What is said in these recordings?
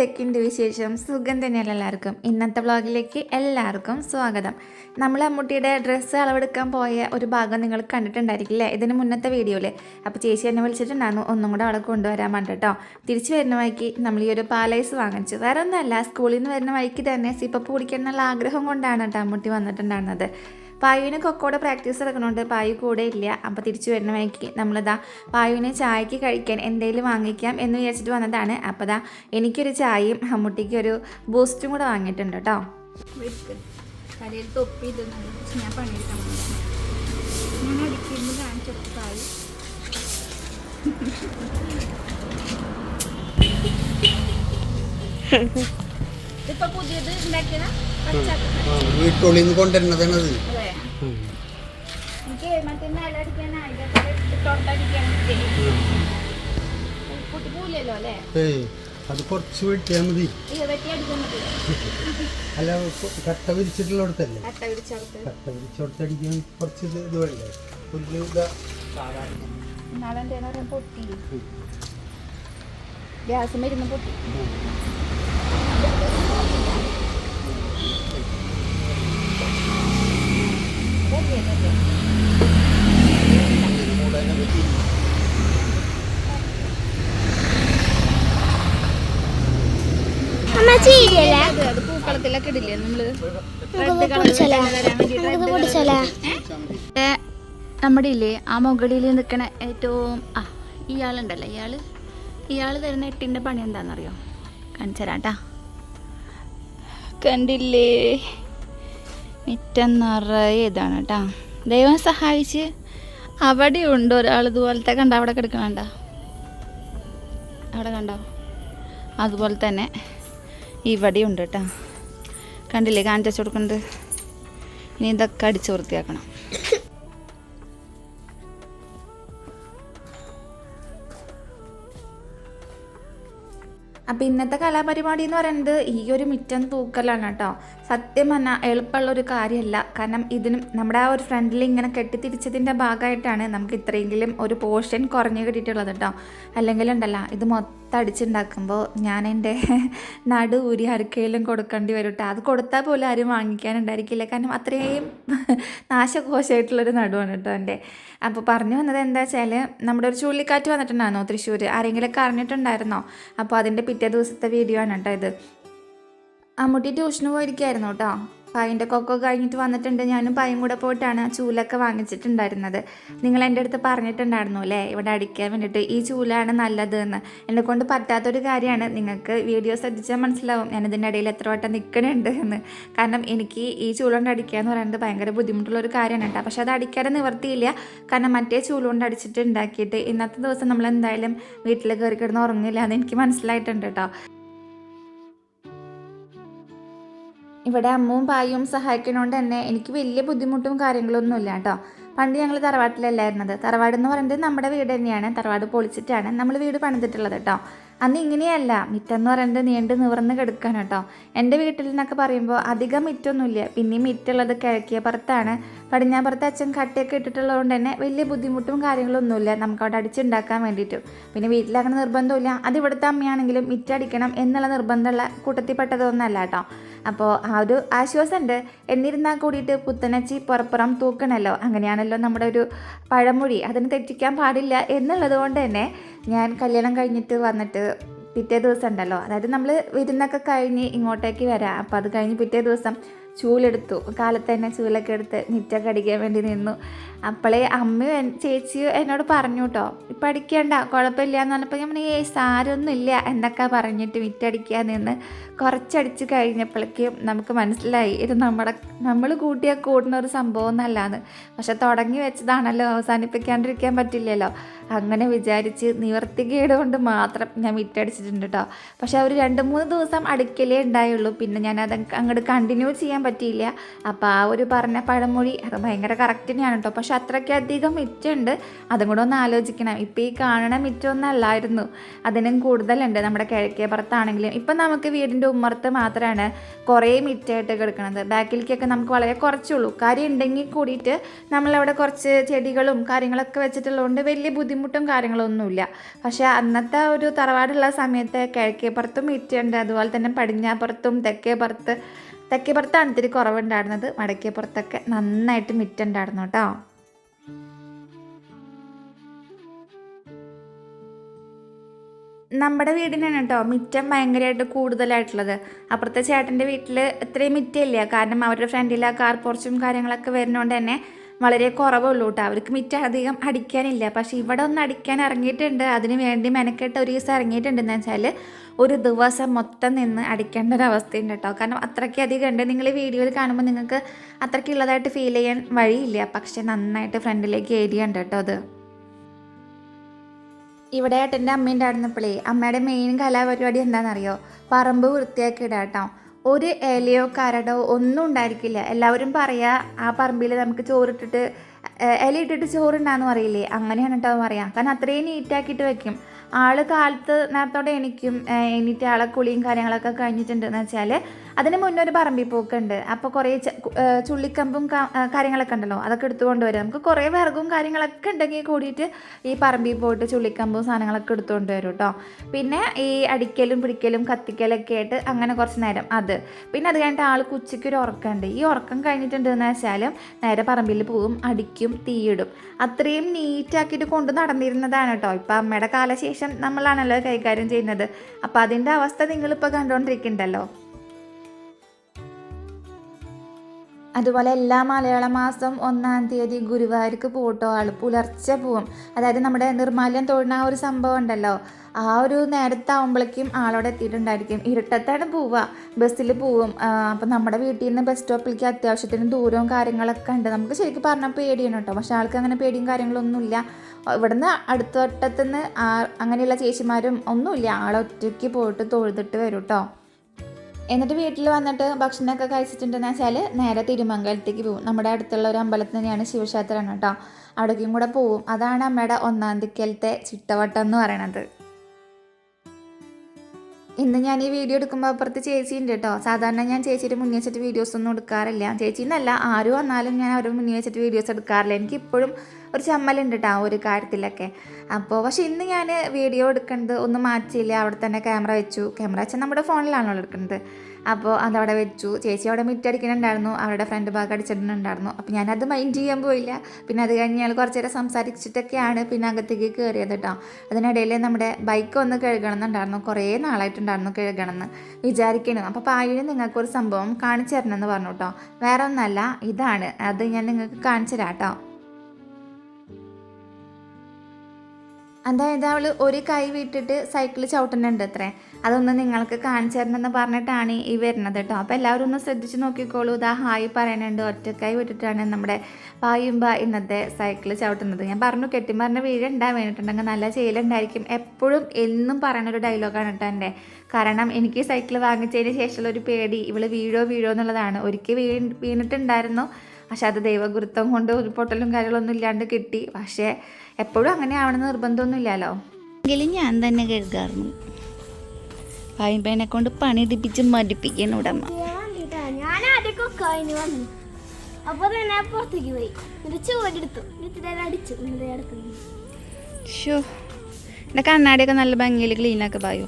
എന്തൊക്കെയുണ്ട് വിശേഷം? സുഖം തന്നെയല്ല എല്ലാവർക്കും? ഇന്നത്തെ വ്ളോഗിലേക്ക് എല്ലാവർക്കും സ്വാഗതം. നമ്മൾ അമ്മൂട്ടിയുടെ ഡ്രസ്സ് അളവെടുക്കാൻ പോയ ഒരു ഭാഗം നിങ്ങൾ കണ്ടിട്ടുണ്ടായിരിക്കില്ലേ ഇതിന് മുന്നത്തെ വീഡിയോയിൽ അപ്പോൾ ചേച്ചി എന്നെ വിളിച്ചിട്ടുണ്ടായിരുന്നു. ഒന്നും കൂടെ അവിടെ കൊണ്ടുവരാൻ വേണ്ടി തിരിച്ചു വരുന്ന വഴിക്ക് നമ്മൾ ഈ ഒരു പാലൈസ് വാങ്ങിച്ചു. വേറെ ഒന്നുമല്ല സ്കൂളിൽ നിന്ന് വരുന്ന വഴിക്ക് തന്നെ സിപ്പ് കുടിക്കണം എന്നുള്ള ആഗ്രഹം കൊണ്ടാണ് കേട്ടോ അമ്മൂട്ടി വന്നിട്ടുണ്ടായിരുന്നത്. പായുവിന് കൊക്കോടെ പ്രാക്ടീസ് എടുക്കണോണ്ട് പായു കൂടെ ഇല്ല. അപ്പോൾ തിരിച്ചു വരുന്ന വഴിക്ക് നമ്മളിതാ പായുവിന് ചായക്ക് കഴിക്കാൻ എന്തെങ്കിലും വാങ്ങിക്കാം എന്ന് വിചാരിച്ചിട്ട് വന്നതാണ്. അപ്പോൾ ദാ എനിക്കൊരു ചായയും അമ്മൂട്ടിക്ക് ഒരു ബൂസ്റ്റും കൂടെ വാങ്ങിയിട്ടുണ്ട് കേട്ടോ തലയിൽ തൊപ്പി ഞാൻ പണിയെടുക്കാൻ ഞാൻ അടിക്കുമ്പോൾ കാണിച്ചൊപ്പായി ഇപ്പൊ പുതിയത് ഉണ്ടാക്കിയതാ? നിന്ന് കൊണ്ടുവരുന്നതാണത്. അതെ. കുറച്ച് വെട്ടിയാൽ മതി. അല്ല കട്ട വിരിച്ചിട്ടുള്ളിടത്തല്ലേ? കട്ട പിടിച്ചെടുത്ത് കട്ട വിരിച്ചോടത്തടിക്കാൻ കുറച്ച് ഇത് വേണ്ടേ പുല്ല് സാധാരണ. പൊട്ടി. ഗ്യാസ് മരുന്ന് പൊട്ടി ഇതല്ലേ, ഇതല്ലേ. മൂടാനെ പറ്റി അത് അത് പൂക്കളത്തിലൊക്കെ ഇടില്ലേ നമ്മൾ നമ്മുടെ ഇല്ലേ ആ മുകളിൽ നിൽക്കണ ഏറ്റവും ആ ഇയാളുണ്ടല്ലോ. ഇയാൾ ഇയാൾ തരുന്ന എട്ടിന്റെ പണി എന്താണെന്നറിയോ? കാണിച്ചു തരാട്ടാ കണ്ടില്ലേ? മിറ്റം നിറയെ ഇതാണ് കേട്ടാ ദൈവം സഹായിച്ച് അവിടെ ഉണ്ട് ഒരാൾ ഇതുപോലത്തെ കണ്ട? അവിടെ കിടക്കണണ്ട? അവിടെ കണ്ടോ? അതുപോലെ തന്നെ ഇവിടെ ഉണ്ട് കേട്ടോ കണ്ടില്ലേ കാണിച്ചു കൊടുക്കുന്നത് ഇനി ഇതൊക്കെ അടിച്ച് വൃത്തിയാക്കണം. അപ്പോൾ ഇന്നത്തെ കലാപരിപാടി എന്ന് പറയുന്നത് ഈ ഒരു മിറ്റം തൂക്കലാണ് കേട്ടോ സത്യം പറഞ്ഞാൽ എളുപ്പമുള്ള ഒരു കാര്യമല്ല. കാരണം ഇതിനും നമ്മുടെ ആ ഒരു ഫ്രണ്ടിൽ ഇങ്ങനെ കെട്ടിത്തിരിച്ചതിന്റെ ഭാഗമായിട്ടാണ് നമുക്ക് ഇത്രയെങ്കിലും ഒരു പോർഷൻ കുറഞ്ഞു കിട്ടിയിട്ടുള്ളത് കേട്ടോ അല്ലെങ്കിൽ ഉണ്ടല്ല ഇത് മൊത്തം അടിച്ചുണ്ടാക്കുമ്പോൾ ഞാൻ എന്റെ നടു ഊരി ആർക്കെങ്കിലും കൊടുക്കേണ്ടി വരും കേട്ടോ അത് കൊടുത്താൽ പോലും ആരും വാങ്ങിക്കാനുണ്ടായിരിക്കില്ല. കാരണം അത്രയും നാശകോശമായിട്ടുള്ളൊരു നടുവാണ് കേട്ടോ എന്റെ. അപ്പോൾ പറഞ്ഞു വന്നത് എന്താ വെച്ചാൽ നമ്മുടെ ഒരു ചുഴലിക്കാറ്റ് വന്നിട്ടുണ്ടായിരുന്നോ തൃശ്ശൂർ ആരെങ്കിലുമൊക്കെ അറിഞ്ഞിട്ടുണ്ടായിരുന്നോ? അപ്പോൾ അതിന്റെ പിറ്റേ ദിവസത്തെ വീഡിയോ ആണ് കേട്ടോ ഇത്. അമ്മൂട്ടി ട്യൂഷന് പോയിരിക്കായിരുന്നു കേട്ടോ. പായിന്റെ കൊക്കോ കഴിഞ്ഞിട്ട് വന്നിട്ടുണ്ട്. ഞാനും പായും കൂടെ പോയിട്ടാണ് ചൂലൊക്കെ വാങ്ങിച്ചിട്ടുണ്ടായിരുന്നത്. നിങ്ങൾ എന്റെ അടുത്ത് പറഞ്ഞിട്ടുണ്ടായിരുന്നു അല്ലേ? ഇവിടെ അടിക്കാൻ വേണ്ടിയിട്ട് ഈ ചൂലാണ് നല്ലത് എന്ന് എന്നെ കൊണ്ട് പറ്റാത്തൊരു കാര്യമാണ്. നിങ്ങൾക്ക് വീഡിയോ ശ്രദ്ധിച്ചാൽ മനസ്സിലാവും ഞാൻ ഇതിന്റെ ഇടയിൽ എത്ര വട്ടം നിൽക്കണുണ്ട് എന്ന്. കാരണം എനിക്ക് ഈ ചൂലുകൊണ്ട് അടിക്കുക എന്ന് പറയുന്നത് ഭയങ്കര ബുദ്ധിമുട്ടുള്ള ഒരു കാര്യമാണ് കേട്ടോ. പക്ഷേ അത് അടിക്കാതെ നിവർത്തിയില്ല. കാരണം മറ്റേ ചൂലുകൊണ്ട് അടിച്ചിട്ട് ഉണ്ടാക്കിയിട്ട് ഇന്നത്തെ ദിവസം നമ്മൾ എന്തായാലും വീട്ടിൽ കയറി കിടന്ന് ഉറങ്ങില്ല എന്ന് എനിക്ക് മനസ്സിലായിട്ടുണ്ട് കേട്ടോ. ഇവിടെ അമ്മവും പായും സഹായിക്കണോണ്ട് തന്നെ എനിക്ക് വലിയ ബുദ്ധിമുട്ടും കാര്യങ്ങളൊന്നും ഇല്ല കേട്ടോ. പണ്ട് ഞങ്ങൾ തറവാട്ടിലല്ലായിരുന്നത് തറവാട് എന്ന് പറയുന്നത് നമ്മുടെ വീട് തന്നെയാണ്. തറവാട് പൊളിച്ചിട്ടാണ് നമ്മൾ വീട് പണിതിട്ടുള്ളത് കേട്ടോ. അന്ന് ഇങ്ങനെയല്ല. മിറ്റം എന്ന് പറയുന്നത് നീണ്ട് നിവർന്ന് കിടക്കാൻ കേട്ടോ. എന്റെ വീട്ടിൽ നിന്നൊക്കെ പറയുമ്പോൾ അധികം മിറ്റൊന്നുമില്ല പിന്നെയും മിറ്റുള്ളത് കിഴക്കിയ പുറത്താണ്. പടിഞ്ഞാപ്പുറത്ത് അച്ഛൻ കട്ടയൊക്കെ ഇട്ടിട്ടുള്ളതുകൊണ്ട് തന്നെ വലിയ ബുദ്ധിമുട്ടും കാര്യങ്ങളൊന്നുമില്ല നമുക്ക് അവിടെ അടിച്ചുണ്ടാക്കാൻ വേണ്ടിയിട്ട്. പിന്നെ വീട്ടിലങ്ങനെ നിർബന്ധമില്ല. അത് ഇവിടുത്തെ അമ്മയാണെങ്കിലും മിറ്റടിക്കണം എന്നുള്ള നിർബന്ധമുള്ള കൂട്ടത്തിൽപ്പെട്ടതൊന്നല്ല കേട്ടോ. അപ്പോൾ ആ ഒരു ആശ്വാസമുണ്ട് എന്നിരുന്നാൽ കൂടിയിട്ട് പുത്തനച്ചി പുറപ്പുറം തൂക്കണല്ലോ. അങ്ങനെയാണല്ലോ നമ്മുടെ ഒരു പഴമൊഴി. അതിന് തെറ്റിക്കാൻ പാടില്ല എന്നുള്ളത് കൊണ്ട് തന്നെ ഞാൻ കല്യാണം കഴിഞ്ഞിട്ട് വന്നിട്ട് പിറ്റേ ദിവസം ഉണ്ടല്ലോ അതായത് നമ്മൾ വിരുന്നൊക്കെ കഴിഞ്ഞ് ഇങ്ങോട്ടേക്ക് വരാം. അപ്പോൾ അത് കഴിഞ്ഞ് പിറ്റേ ദിവസം ചൂലെടുത്തു. കാലത്ത് തന്നെ ചൂലൊക്കെ എടുത്ത് നിറ്റൊക്കെ അടിക്കാൻ വേണ്ടി നിന്നു. അപ്പോളേ അമ്മയും ചേച്ചിയും എന്നോട് പറഞ്ഞു കേട്ടോ ഇപ്പം അടിക്കേണ്ട കുഴപ്പമില്ല എന്ന് പറഞ്ഞപ്പോൾ ഞാൻ പറഞ്ഞു ഏയ് സാരമൊന്നും ഇല്ല എന്നൊക്കെ പറഞ്ഞിട്ട് മിറ്റടിക്കാൻ നിന്ന് കുറച്ചടിച്ച് കഴിഞ്ഞപ്പോഴേക്കും നമുക്ക് മനസ്സിലായി ഇത് നമ്മുടെ നമ്മൾ കൂട്ടിയാൽ കൂടുന്ന ഒരു സംഭവം എന്നല്ലാന്ന് പക്ഷെ തുടങ്ങി വെച്ചതാണല്ലോ അവസാനിപ്പിക്കാണ്ടിരിക്കാൻ പറ്റില്ലല്ലോ. അങ്ങനെ വിചാരിച്ച് നിവർത്തികേട് കൊണ്ട് മാത്രം ഞാൻ വിറ്റടിച്ചിട്ടുണ്ട് കേട്ടോ പക്ഷെ ഒരു രണ്ട് മൂന്ന് ദിവസം അടുക്കലേ ഉണ്ടായുള്ളൂ. പിന്നെ ഞാൻ അത് അങ്ങോട്ട് കണ്ടിന്യൂ ചെയ്യാൻ പറ്റിയില്ല. അപ്പോൾ ആ ഒരു പറഞ്ഞ പഴമൊഴി അത് ഭയങ്കര കറക്റ്റ് തന്നെയാണ് കേട്ടോ പക്ഷെ അത്രയ്ക്കധികം മിറ്റുണ്ട്. അതും കൂടെ ഒന്ന് ആലോചിക്കണം. ഇപ്പോൾ ഈ കാണണ മിറ്റൊന്നല്ലായിരുന്നു. അതിനും കൂടുതലുണ്ട്. നമ്മുടെ കിഴക്കേ പുറത്താണെങ്കിലും ഇപ്പം നമുക്ക് വീടിന്റെ ഉമ്മർത്ത് മാത്രമാണ് കുറേ മിറ്റായിട്ട് കിടക്കുന്നത് ബാക്കിലേക്കൊക്കെ നമുക്ക് വളരെ കുറച്ചേ ഉള്ളൂ കാര്യം ഉണ്ടെങ്കിൽ കൂടിയിട്ട് നമ്മളവിടെ കുറച്ച് ചെടികളും കാര്യങ്ങളൊക്കെ വെച്ചിട്ടുള്ളതുകൊണ്ട് വലിയ ബുദ്ധിമുട്ടും കാര്യങ്ങളൊന്നുമില്ല. പക്ഷേ അന്നത്തെ ഒരു തറവാടുള്ള സമയത്ത് കിഴക്കേപ്പുറത്തും മിറ്റുണ്ട്. അതുപോലെ തന്നെ പടിഞ്ഞാപ്പുറത്തും തെക്കേപ്പുറത്ത് തെക്കേപ്പുറത്താണ് ഇത്തിരി കുറവുണ്ടായിരുന്നത്. വടക്കേപ്പുറത്തൊക്കെ നന്നായിട്ട് മിറ്റുണ്ടായിരുന്നു കേട്ടോ. നമ്മുടെ വീടിനാണ് കേട്ടോ. മിറ്റം ഭയങ്കരമായിട്ട് കൂടുതലായിട്ടുള്ളത്. അപ്പുറത്തെ ചേട്ടന്റെ വീട്ടിൽ ഇത്രയും മിറ്റമില്ല. കാരണം അവരുടെ ഫ്രണ്ടിൽ ആ കാർ പോർച്ചും കാര്യങ്ങളൊക്കെ വരുന്നതുകൊണ്ട് തന്നെ വളരെ കുറവുള്ളൂ കേട്ടോ. അവർക്ക് മിറ്റം അധികം അടിക്കാനില്ല. പക്ഷേ ഇവിടെ ഒന്ന് അടിക്കാൻ ഇറങ്ങിയിട്ടുണ്ട്. അതിന് വേണ്ടി മെനക്കെട്ട് ഒരു ദിവസം ഇറങ്ങിയിട്ടുണ്ടെന്ന് വെച്ചാൽ ഒരു ദിവസം മൊത്തം നിന്ന് അടിക്കേണ്ട ഒരു അവസ്ഥയുണ്ട് കേട്ടോ. കാരണം അത്രയ്ക്കധികം ഉണ്ട്. നിങ്ങൾ വീഡിയോയിൽ കാണുമ്പോൾ നിങ്ങൾക്ക് അത്രയ്ക്കുള്ളതായിട്ട് ഫീൽ ചെയ്യാൻ വഴിയില്ല. പക്ഷേ നന്നായിട്ട് ഫ്രണ്ടിലേക്ക് ഏരിയ ഉണ്ട് കേട്ടോ അത്. ഇവിടെ ഏട്ടന്റെ അമ്മേന്റെ ആയിരുന്നപ്പോഴേ അമ്മയുടെ മെയിൻ കലാപരിപാടി എന്താണെന്നറിയോ? പറമ്പ് വൃത്തിയാക്കി ഇടാം കേട്ടോ ഒരു ഇലയോ കരടോ ഒന്നും ഉണ്ടായിരിക്കില്ല. എല്ലാവരും പറയാ ആ പറമ്പിൽ നമുക്ക് ചോറിട്ടിട്ട് ഇല ഇട്ടിട്ട് ചോറുണ്ടാന്ന് പറയില്ലേ? അങ്ങനെയാണ് കേട്ടോ പറയാം. കാരണം അത്രയും നീറ്റാക്കിയിട്ട് വെക്കും. ആൾ കാലത്ത് നേരത്തോടെ എനിക്കും എണീറ്റ് ആളെ കുളിയും കാര്യങ്ങളൊക്കെ കഴിഞ്ഞിട്ടുണ്ടെന്ന് വെച്ചാൽ അതിന് മുന്നേ ഒരു പറമ്പി പോക്കുണ്ട് അപ്പോൾ കുറേ ചുള്ളിക്കമ്പും കാര്യങ്ങളൊക്കെ ഉണ്ടല്ലോ അതൊക്കെ എടുത്തുകൊണ്ട് വരും നമുക്ക് കുറേ വിറകും കാര്യങ്ങളൊക്കെ ഉണ്ടെങ്കിൽ കൂടിയിട്ട് ഈ പറമ്പിൽ പോയിട്ട് ചുള്ളിക്കമ്പും സാധനങ്ങളൊക്കെ എടുത്തുകൊണ്ട് വരും കേട്ടോ പിന്നെ ഈ അടിക്കലും പിടിക്കലും കത്തിക്കലൊക്കെ ആയിട്ട് അങ്ങനെ കുറച്ച് നേരം അത്. പിന്നെ അത് കഴിഞ്ഞിട്ട് ആൾ ഉച്ചയ്ക്ക് ഒരു ഉറക്കമുണ്ട്. ഈ ഉറക്കം കഴിഞ്ഞിട്ടുണ്ടെന്ന് വെച്ചാലും നേരെ പറമ്പിൽ പോവും അടിക്കും തീയിടും. അത്രയും നീറ്റാക്കിയിട്ട് കൊണ്ട് നടന്നിരുന്നതാണ് കേട്ടോ ഇപ്പം അമ്മയുടെ കാലശേഷം നമ്മളാണല്ലോ കൈകാര്യം ചെയ്യുന്നത്. അപ്പം അതിന്റെ അവസ്ഥ നിങ്ങളിപ്പോൾ കണ്ടുകൊണ്ടിരിക്കുന്നുണ്ടല്ലോ അതുപോലെ എല്ലാ മലയാള മാസം ഒന്നാം തീയതി ഗുരുവായൂർക്ക് പോട്ടോ ആൾ പുലർച്ചെ പോവും. അതായത് നമ്മുടെ നിർമാല്യം തൊഴുന്ന ആ ഒരു സംഭവം ഉണ്ടല്ലോ. ആ ഒരു നേരത്താവുമ്പോഴേക്കും ആളോടെ എത്തിയിട്ടുണ്ടായിരിക്കും. ഇരുട്ടത്താണ് പോവുക ബസ്സിൽ പോവും. അപ്പം നമ്മുടെ വീട്ടിൽ നിന്ന് ബസ് സ്റ്റോപ്പിലേക്ക് അത്യാവശ്യത്തിന് ദൂരവും കാര്യങ്ങളൊക്കെ ഉണ്ട്. നമുക്ക് ശരിക്കും പറഞ്ഞാൽ പേടിയാണ് കേട്ടോ. പക്ഷെ ആൾക്ക് അങ്ങനെ പേടിയും കാര്യങ്ങളൊന്നുമില്ല. ഇവിടുന്ന് അടുത്ത വട്ടത്തുനിന്ന് ആ അങ്ങനെയുള്ള ചേച്ചിമാരും ഒന്നുമില്ല. ആളൊറ്റയ്ക്ക് പോയിട്ട് തൊഴുതിട്ട് വരും കേട്ടോ എന്നിട്ട് വീട്ടിൽ വന്നിട്ട് ഭക്ഷണമൊക്കെ കഴിച്ചിട്ടുണ്ടെന്ന് വെച്ചാൽ നേരെ തിരുമംഗലത്തേക്ക് പോകും. നമ്മുടെ അടുത്തുള്ള ഒരു അമ്പലത്തിൽ തന്നെയാണ് ശിവക്ഷേത്രം കേട്ടോ അവിടേക്കും കൂടെ പോവും. അതാണ് അമ്മയുടെ ഒന്നാം തിക്കലത്തെ ചിട്ടവട്ടം എന്ന് പറയണത്. ഇന്ന് ഞാൻ ഈ വീഡിയോ എടുക്കുമ്പോൾ അപ്പുറത്ത് ചേച്ചി ഉണ്ട് കേട്ടോ സാധാരണ ഞാൻ ചേച്ചിയുടെ മുന്നിൽ വെച്ചിട്ട് വീഡിയോസ് ഒന്നും എടുക്കാറില്ല. ചേച്ചി എന്നല്ല ആരും വന്നാലും ഞാൻ അവരുടെ മുന്നിൽ വെച്ചിട്ട് വീഡിയോസ് എടുക്കാറില്ല. എനിക്ക് ഇപ്പോഴും ഒരു ചമ്മലുണ്ട് കേട്ടോ ഒരു കാര്യത്തിലൊക്കെ. അപ്പോൾ പക്ഷേ ഇന്ന് ഞാൻ വീഡിയോ എടുക്കുന്നത് ഒന്നും മാറ്റിയില്ല അവിടെ തന്നെ ക്യാമറ വെച്ചു. ക്യാമറ വെച്ചാൽ നമ്മുടെ ഫോണിലാണല്ലോ എടുക്കുന്നത് അപ്പോൾ അതവിടെ വെച്ചു. ചേച്ചി അവിടെ മിറ്റടിക്കുന്നുണ്ടായിരുന്നു അവരുടെ ഫ്രണ്ട് ഭാഗം അടിച്ചിട്ടുണ്ടായിരുന്നു അപ്പോൾ ഞാനത് മൈൻഡ് ചെയ്യാൻ പോയില്ല. പിന്നെ അത് കഴിഞ്ഞ് ഞങ്ങൾ കുറച്ച് നേരം സംസാരിച്ചിട്ടൊക്കെയാണ് പിന്നെ അകത്തേക്ക് കയറിയത് കേട്ടോ അതിനിടയിൽ നമ്മുടെ ബൈക്ക് ഒന്ന് കഴുകണം എന്നുണ്ടായിരുന്നു കുറേ നാളായിട്ടുണ്ടായിരുന്നു കഴുകണം എന്ന് വിചാരിക്കണം. അപ്പോൾ പായിന് നിങ്ങൾക്കൊരു സംഭവം കാണിച്ചു തരണമെന്ന് പറഞ്ഞു കേട്ടോ വേറെ ഒന്നല്ല ഇതാണ്. അത് ഞാൻ നിങ്ങൾക്ക് കാണിച്ചു തരാം കേട്ടോ അതായത് അവൾ ഒരു കൈ വിട്ടിട്ട് സൈക്കിൾ ചവിട്ടുന്നുണ്ട് അത്രേ. അതൊന്ന് നിങ്ങൾക്ക് കാണിച്ചു തരണമെന്ന് പറഞ്ഞിട്ടാണ് ഈ വരുന്നത് കേട്ടോ. അപ്പോൾ എല്ലാവരും ഒന്ന് ശ്രദ്ധിച്ച് നോക്കിക്കോളൂ. ഇതാ ഹായ് പറയുന്നുണ്ട്. ഒറ്റ കൈ വിട്ടിട്ടാണ് നമ്മുടെ പായുമ്പ ഇന്നത്തെ സൈക്കിൾ ചവിട്ടുന്നത്. ഞാൻ പറഞ്ഞു കെട്ടിമാറിന്റെ വീഴുണ്ടാ വേണ്ടിയിട്ടുണ്ടെങ്കിൽ നല്ല ചെയ്യലുണ്ടായിരിക്കും എപ്പോഴും എന്നും പറയുന്ന ഒരു ഡയലോഗാണ് കേട്ടോ എന്റെ. കാരണം എനിക്ക് സൈക്കിൾ വാങ്ങിച്ചതിന് ശേഷമുള്ള ഒരു പേടി. ഇവൾ വീഴോ വീഴോ എന്നുള്ളതാണ്. ഒരിക്കൽ വീ വീണിട്ടുണ്ടായിരുന്നു. പക്ഷെ അത് ദൈവഗുരുത്വം കൊണ്ട് ഒരു പൊട്ടലും കാര്യങ്ങളൊന്നും ഇല്ലാണ്ട് കിട്ടി. പക്ഷേ എപ്പോഴും അങ്ങനെ ആവണമെന്ന് നിർബന്ധമൊന്നുമില്ലല്ലോ. എങ്കിലും ഞാൻ തന്നെ കഴുകാറുണ്ട് പായമ്പേനെ കൊണ്ട് പണിയെടുപ്പിച്ച് മടിപ്പിക്കണം ഉടമ. ഞാൻ ആദ്യമൊക്കെ കഴിഞ്ഞ് വന്നു. അപ്പോൾ തന്നെ പുറത്തേക്ക് പോയി. എന്നിട്ട് ചോരെടുത്തു എന്നിട്ട് അടിച്ചു. ഷോ എന്റെ കണ്ണാടിയൊക്കെ നല്ല ഭംഗിയിൽ ക്ലീനാക്കി പായോ.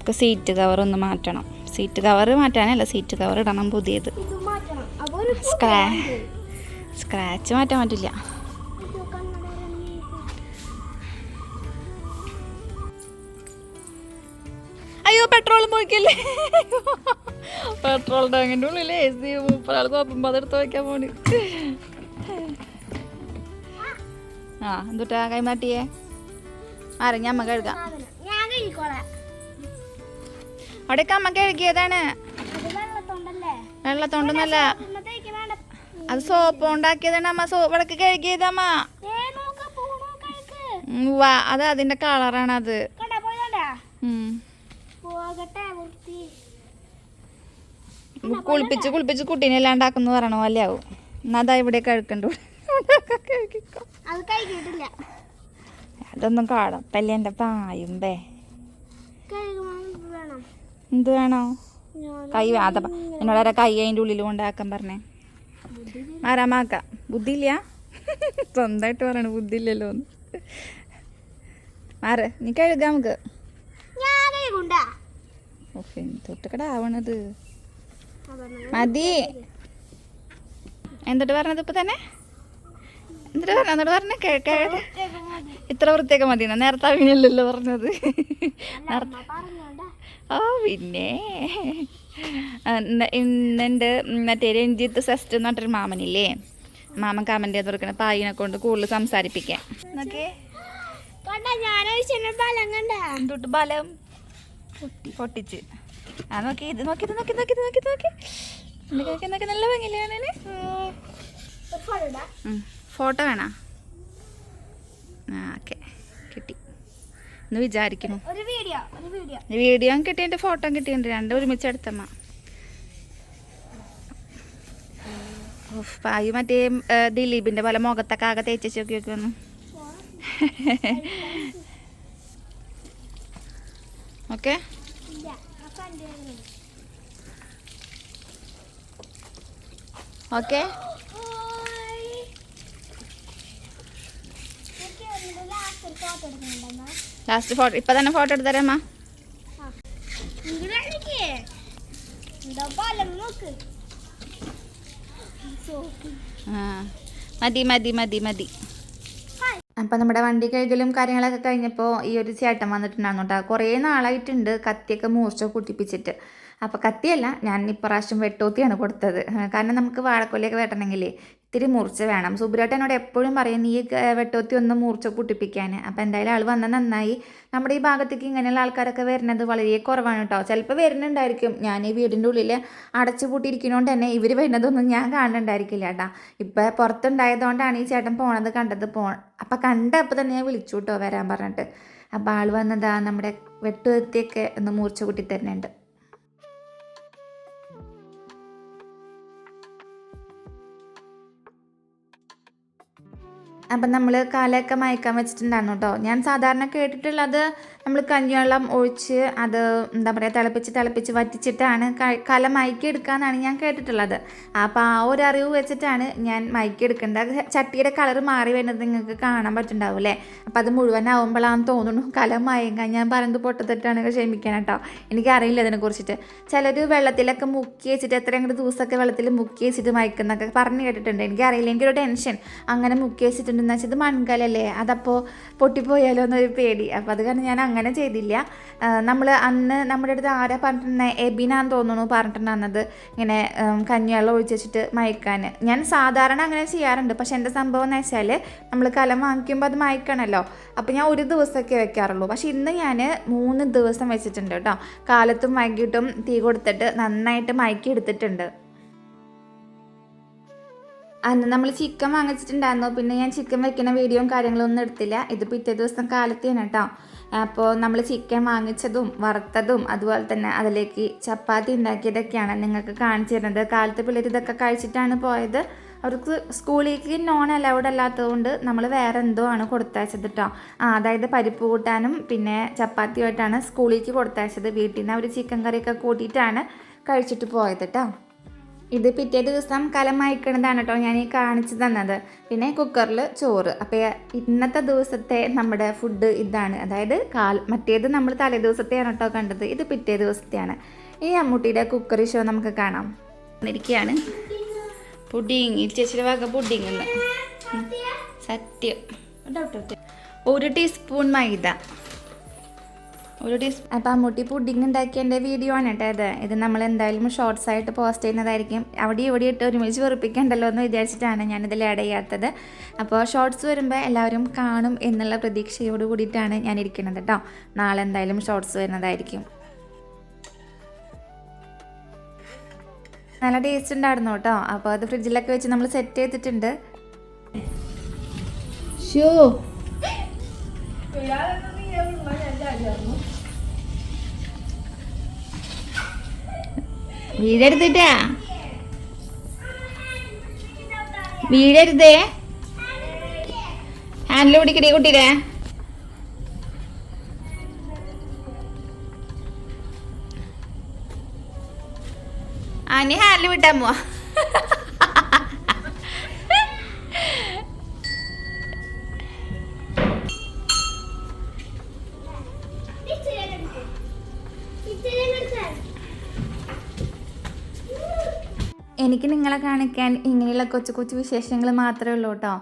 ഒക്കെ സീറ്റ് കവർ ഒന്ന് മാറ്റണം. സീറ്റ് കവർ മാറ്റാനല്ല സീറ്റ് കവർ ഇടണം പുതിയത്. ഇത് മാറ്റണം. അപ്പൊ ഒരു സ്ക്രാ സ്ക്രാച്ച് മാറ്റാൻ പറ്റില്ല. അയ്യോ പെട്രോൾ പോയിക്കല്ലേ? പെട്രോൾ ടാങ്കിന്റെ ഉള്ളിൽ എ സി മുപ്പതാൾ കോപ്പുമ്പോൾ അതെടുത്ത് വയ്ക്കാൻ പോണ്. ആ എന്തുട്ടാ കൈമാട്ടിയേ ആരെ ഞാൻ അമ്മ കഴുകാം. സാധനം. ഞാൻ കഴിക്കോളാം അവിടെയൊക്കെ അമ്മ കഴുകിയതാണ് വെള്ളത്തോണ്ടല്ല? വെള്ളത്തോണ്ടൊന്നല്ല അത് സോപ്പ് ഉണ്ടാക്കിയതാണ് അമ്മ സോ ഇവിടക്ക് കഴുകിയതമ്മ വാ അത് അതിന്റെ കളറാണ് അത്. കുളിപ്പിച്ച് കുളിപ്പിച്ച് കുട്ടീനെ ഉണ്ടാക്കുന്ന പറയണ പോലെ ആവും. എന്നാ അതാ ഇവിടെ കഴുക്കണ്ടു. അത് അതൊന്നും കുഴപ്പമില്ല എന്റെ പായുമ്പേ എന്ത് വേണോ? കൈ അതപ്പ എന്നോട് കൈ അതിന്റെ ഉള്ളിൽ കൊണ്ടാക്കാൻ പറഞ്ഞേ? മാറാമാക്ക ബുദ്ധിയില്ല? സ്വന്തമായിട്ട് പറയണ ബുദ്ധിയില്ലല്ലോ ഒന്ന് മാറ നീ കഴുകാം നമുക്ക്. ഓക്കെ തൊട്ടുകട ആവണത്. മതി. എന്തിട്ട് പറഞ്ഞത് ഇപ്പൊ തന്നെ? എന്നിട്ട് പറഞ്ഞ എന്നോട് പറഞ്ഞ ഇത്ര വൃത്തിയൊക്കെ മതി. നേരത്തെ അവിനല്ലോ പറഞ്ഞത്. നേരത്തെ ഓ പിന്നെ. ഇന്നെന്റെ മറ്റേ രഞ്ജിത്ത് സെസ്റ്റ് എന്ന് പറഞ്ഞിട്ടൊരു മാമനില്ലേ? മാമൻ കമന്റ് ചെയ്ത് അപ്പം പായിനെ കൊണ്ട് കൂടുതൽ സംസാരിപ്പിക്കാം. എന്തൊട്ട് ബലം പൊട്ടി. പൊട്ടിച്ച്. ആ നോക്കി. ഇത് നോക്കി ഇത് നോക്കി നോക്കി നോക്കി നോക്കി. നല്ല ഭംഗിയില്ലേ കാണാന്? ഫോട്ടോ വേണോ? ആ ഓക്കെ. കിട്ടി. എന്ന് വിചാരിക്കുന്നു. വീഡിയോ കിട്ടിയിട്ട് ഫോട്ടോ കിട്ടിയിട്ടുണ്ട് രണ്ടും ഒരുമിച്ച് എടുത്തമ്മ. ഫായി പായു മറ്റേ ദിലീപിന്റെ പോലെ മുഖത്തൊക്കെ ആകെ തേച്ചു നോക്കി വന്നു ഓക്കെ? ഓക്കെ? ലാസ്റ്റ് ഫോട്ടോ എടുക്കുന്നുണ്ടെന്നാ ലാസ്റ്റ് ഫോട്ടോ ഇപ്പൊ തന്നെ ഫോട്ടോ നോക്ക്. സോക്ക് ആ. മതി മതി മതി മതി. അപ്പം നമ്മുടെ വണ്ടി കഴുകലും കാര്യങ്ങളൊക്കെ കഴിഞ്ഞപ്പോൾ ഈ ഒരു ചേട്ടൻ വന്നിട്ടുണ്ടായിരുന്നു കേട്ടോ കുറേ നാളായിട്ടുണ്ട് കത്തിയൊക്കെ മൂർച്ച കൂട്ടിപ്പിച്ചിട്ട് അപ്പോൾ കത്തിയല്ല ഞാൻ ഇപ്രാവശ്യം വെട്ടോത്തിയാണ് കൊടുത്തത്. കാരണം നമുക്ക് വാഴക്കൊല്ലൊക്കെ വെട്ടണമെങ്കിലേ ഇത്തിരി മൂർച്ച വേണം. സുബ്രേട്ടൻ എന്നോട് എപ്പോഴും പറയും നീ വെട്ടോത്തി ഒന്ന് മൂർച്ച കൂട്ടിപ്പിക്കാൻ അപ്പോൾ എന്തായാലും ആൾ വന്ന നന്നായി. നമ്മുടെ ഈ ഭാഗത്തേക്ക് ഇങ്ങനെയുള്ള ആൾക്കാരൊക്കെ വരുന്നത് വളരെ കുറവാണ് കേട്ടോ ചിലപ്പോൾ വരുന്നുണ്ടായിരിക്കും. ഞാൻ ഈ വീടിന്റെ ഉള്ളിൽ അടച്ചു പൂട്ടിയിരിക്കുന്നതുകൊണ്ട് തന്നെ ഇവർ വരുന്നതൊന്നും ഞാൻ കാണുന്നുണ്ടായിരിക്കില്ല കേട്ടാ ഇപ്പം പുറത്തുണ്ടായതുകൊണ്ടാണ് ഈ ചേട്ടൻ പോണത് കണ്ടത്. പോ അപ്പം കണ്ടപ്പോൾ തന്നെ ഞാൻ വിളിച്ചു കേട്ടോ വരാൻ പറഞ്ഞിട്ട്. അപ്പോൾ ആൾ വന്നതാ നമ്മുടെ വെട്ടുകത്തിയൊക്കെ ഒന്ന് മൂർച്ച കൂട്ടി തരുന്നുണ്ട്. അപ്പം നമ്മൾ കാലൊക്കെ മയക്കാൻ വെച്ചിട്ടുണ്ടായിരുന്നു കേട്ടോ. ഞാൻ സാധാരണ കേട്ടിട്ടുള്ളത് നമ്മൾ കഞ്ഞിവെള്ളം ഒഴിച്ച് അത് എന്താ പറയുക തിളപ്പിച്ച് തിളപ്പിച്ച് വറ്റിച്ചിട്ടാണ് കല മയക്കിയെടുക്കാന്നാണ് ഞാൻ കേട്ടിട്ടുള്ളത്. അപ്പോൾ ആ ഒരു അറിവ് വെച്ചിട്ടാണ് ഞാൻ മയക്കി എടുക്കേണ്ടത് ചട്ടിയുടെ കളർ മാറി വരുന്നത് നിങ്ങൾക്ക് കാണാൻ പറ്റുന്നുണ്ടാവില്ലേ അപ്പോൾ അത് മുഴുവനാവുമ്പോഴാണെന്ന് തോന്നുന്നു. കല മയങ്ങാൻ ഞാൻ പറയുന്നത് പൊട്ടത്തിട്ടാണ് ക്ഷമിക്കണം കേട്ടോ. എനിക്കറിയില്ല അതിനെക്കുറിച്ചിട്ട് ചിലർ വെള്ളത്തിലൊക്കെ മുക്കി വെച്ചിട്ട് എത്ര അങ്ങോട്ട് ദിവസമൊക്കെ വെള്ളത്തിൽ മുക്കി വെച്ചിട്ട് മയക്കുന്നൊക്കെ പറഞ്ഞു കേട്ടിട്ടുണ്ട്. എനിക്കറിയില്ല. എനിക്കൊരു ടെൻഷൻ. അങ്ങനെ മുക്കി വെച്ചിട്ടുണ്ടെന്ന് വെച്ചാൽ ഇത് മൺകലല്ലേ? അതപ്പോൾ പൊട്ടിപ്പോയാലോ എന്നൊരു പേടി. അപ്പോൾ അത് കാരണം ഞാൻ അങ്ങനെ ചെയ്തില്ല. നമ്മൾ അന്ന് നമ്മുടെ അടുത്ത് ആരാ പറഞ്ഞിട്ടുണ്ടെ എബിനാന്ന് തോന്നുന്നു പറഞ്ഞിട്ടുണ്ടെന്നത് ഇങ്ങനെ കഞ്ഞിവെള്ളം ഒഴിച്ച് വെച്ചിട്ട് മയക്കാൻ. ഞാൻ സാധാരണ അങ്ങനെ ചെയ്യാറുണ്ട്. പക്ഷെ എന്റെ സംഭവം എന്ന് വെച്ചാൽ നമ്മൾ കലം വാങ്ങിക്കുമ്പോൾ അത് മയക്കണമല്ലോ അപ്പോൾ ഞാൻ ഒരു ദിവസമൊക്കെ വെക്കാറുള്ളൂ. പക്ഷെ ഇന്ന് ഞാൻ മൂന്ന് ദിവസം വെച്ചിട്ടുണ്ട് കേട്ടോ. കാലത്തും വൈകിട്ടും തീ കൊടുത്തിട്ട് നന്നായിട്ട് മയക്കി എടുത്തിട്ടുണ്ട് അന്ന് നമ്മൾ ചിക്കൻ വാങ്ങിച്ചിട്ടുണ്ടായിരുന്നു. പിന്നെ ഞാൻ ചിക്കൻ വെക്കുന്ന വീഡിയോയും കാര്യങ്ങളൊന്നും എടുത്തില്ല. ഇത് പിറ്റേ ദിവസം കാലത്ത് കാലത്തെയാണ് കേട്ടോ. അപ്പോൾ നമ്മൾ ചിക്കൻ വാങ്ങിച്ചതും വറുത്തതും അതുപോലെ തന്നെ അതിലേക്ക് ചപ്പാത്തി ഉണ്ടാക്കിയതൊക്കെയാണ് നിങ്ങൾക്ക് കാണിച്ചു തരുന്നത്. കാലത്ത് പിള്ളേർ ഇതൊക്കെ കഴിച്ചിട്ടാണ് പോയത്. അവർക്ക് സ്കൂളിലേക്ക് നോൺ അലൗഡ് അല്ലാത്തതുകൊണ്ട് നമ്മൾ വേറെ എന്തോ ആണ് കൊടുത്തയച്ചത് കേട്ടോ ആ അതായത് പരിപ്പ് കൂട്ടാനും പിന്നെ ചപ്പാത്തിയുമായിട്ടാണ് സ്കൂളിലേക്ക് കൊടുത്തയച്ചത്. വീട്ടിൽ നിന്ന് അവർ ചിക്കൻ കറിയൊക്കെ കൂട്ടിയിട്ടാണ് കഴിച്ചിട്ട് പോയത് കേട്ടോ ഇത് പിറ്റേ ദിവസം കലമായിക്കണതാണ് കേട്ടോ ഞാൻ ഈ കാണിച്ചു തന്നത്. പിന്നെ കുക്കറിൽ ചോറ്. അപ്പോൾ ഇന്നത്തെ ദിവസത്തെ നമ്മുടെ ഫുഡ് ഇതാണ്. അതായത് കാൽ മറ്റേത് നമ്മൾ തലേ ദിവസത്തെയാണ് കേട്ടോ കണ്ടത്. ഇത് പിറ്റേ ദിവസത്തെയാണ്. ഈ അമ്മൂട്ടിയുടെ കുക്കറി ഷോ നമുക്ക് കാണാം. ഇരിക്കുകയാണ് പുഡിങ്. ചേച്ചിയുടെ വക പുഡിങ് സത്യം. ഒരു ടീസ്പൂൺ മൈദ. ഒരു ടീസ്പൂൺ അപ്പോൾ അമ്മൂട്ടി പുഡിങ് ഉണ്ടാക്കിയതിന്റെ വീഡിയോ ആണ് കേട്ടോ ഇത്. ഇത് നമ്മൾ എന്തായാലും ഷോർട്സ് ആയിട്ട് പോസ്റ്റ് ചെയ്യുന്നതായിരിക്കും. അവിടെ ഇവിടെ ഇട്ട് ഒരുമിച്ച് വെറുപ്പിക്കണ്ടല്ലോ എന്ന് വിചാരിച്ചിട്ടാണ് ഞാനിതിൽ ആഡ് ചെയ്യാത്തത്. അപ്പോൾ ഷോർട്സ് വരുമ്പോൾ എല്ലാവരും കാണും എന്നുള്ള പ്രതീക്ഷയോട് കൂടിയിട്ടാണ് ഞാൻ ഇരിക്കുന്നത് കേട്ടോ. നാളെ എന്തായാലും ഷോർട്സ് വരുന്നതായിരിക്കും. നല്ല ടേസ്റ്റ് ഉണ്ടായിരുന്നു കേട്ടോ. അപ്പോൾ അത് ഫ്രിഡ്ജിലൊക്കെ വെച്ച് നമ്മൾ സെറ്റ് ചെയ്തിട്ടുണ്ട്. ഷോ വീടെടുത്തിട്ടാ? വീടെടുത്തേ? ഹാൻഡിൽ പിടിക്കടേ കുട്ടീരെ അനി ഹാൻഡിൽ വിട്ടാ പോവാ. എനിക്ക് നിങ്ങളെ കാണിക്കാൻ ഇങ്ങനെയുള്ള കൊച്ചു കൊച്ചു വിശേഷങ്ങൾ മാത്രമേ ഉള്ളൂ കേട്ടോ.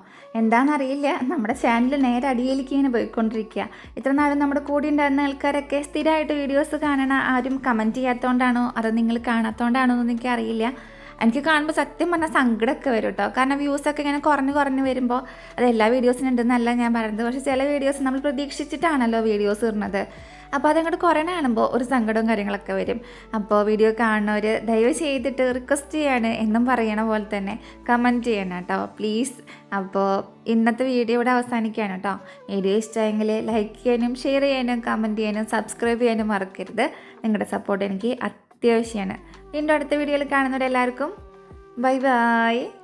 എന്താണെന്നറിയില്ല. നമ്മുടെ ചാനൽ നേരെ അടിയിലേക്ക് ഇങ്ങനെ പോയിക്കൊണ്ടിരിക്കുക. ഇത്ര നാളും നമ്മുടെ കൂടെ ഉണ്ടായിരുന്ന ആൾക്കാരൊക്കെ സ്ഥിരമായിട്ട് വീഡിയോസ് കാണണ ആരും കമന്റ് ചെയ്യാത്തതുകൊണ്ടാണോ അത് നിങ്ങൾ കാണാത്തതുകൊണ്ടാണോ എന്ന് എനിക്കറിയില്ല എനിക്ക് കാണുമ്പോൾ സത്യം പറഞ്ഞാൽ സങ്കടമൊക്കെ വരും കേട്ടോ. കാരണം വ്യൂസൊക്കെ ഇങ്ങനെ കുറഞ്ഞ് കുറഞ്ഞ് വരുമ്പോൾ അത് എല്ലാ വീഡിയോസിനും ഞാൻ പറയുന്നത്. പക്ഷേ ചില വീഡിയോസ് നമ്മൾ പ്രതീക്ഷിച്ചിട്ടാണല്ലോ വീഡിയോസ് ഇടുന്നത്. അപ്പോൾ അതങ്ങോട്ട് കുറേ കാണുമ്പോൾ ഒരു സങ്കടവും കാര്യങ്ങളൊക്കെ വരും. അപ്പോൾ വീഡിയോ കാണുന്നവർ ദയവ് ചെയ്തിട്ട് റിക്വസ്റ്റ് ചെയ്യാണ് എന്നും പറയണ പോലെ തന്നെ കമന്റ് ചെയ്യണം കേട്ടോ. പ്ലീസ് അപ്പോൾ ഇന്നത്തെ വീഡിയോ ഇവിടെ അവസാനിക്കുകയാണ് കേട്ടോ. വീഡിയോ ഇഷ്ടമായെങ്കിൽ ലൈക്ക് ചെയ്യാനും ഷെയർ ചെയ്യാനും കമന്റ് ചെയ്യാനും സബ്സ്ക്രൈബ് ചെയ്യാനും മറക്കരുത്. നിങ്ങളുടെ സപ്പോർട്ട് എനിക്ക് അത്യാവശ്യമാണ് വീണ്ടും അടുത്ത വീഡിയോയിൽ കാണുന്നവരെല്ലാവർക്കും ബൈ ബൈ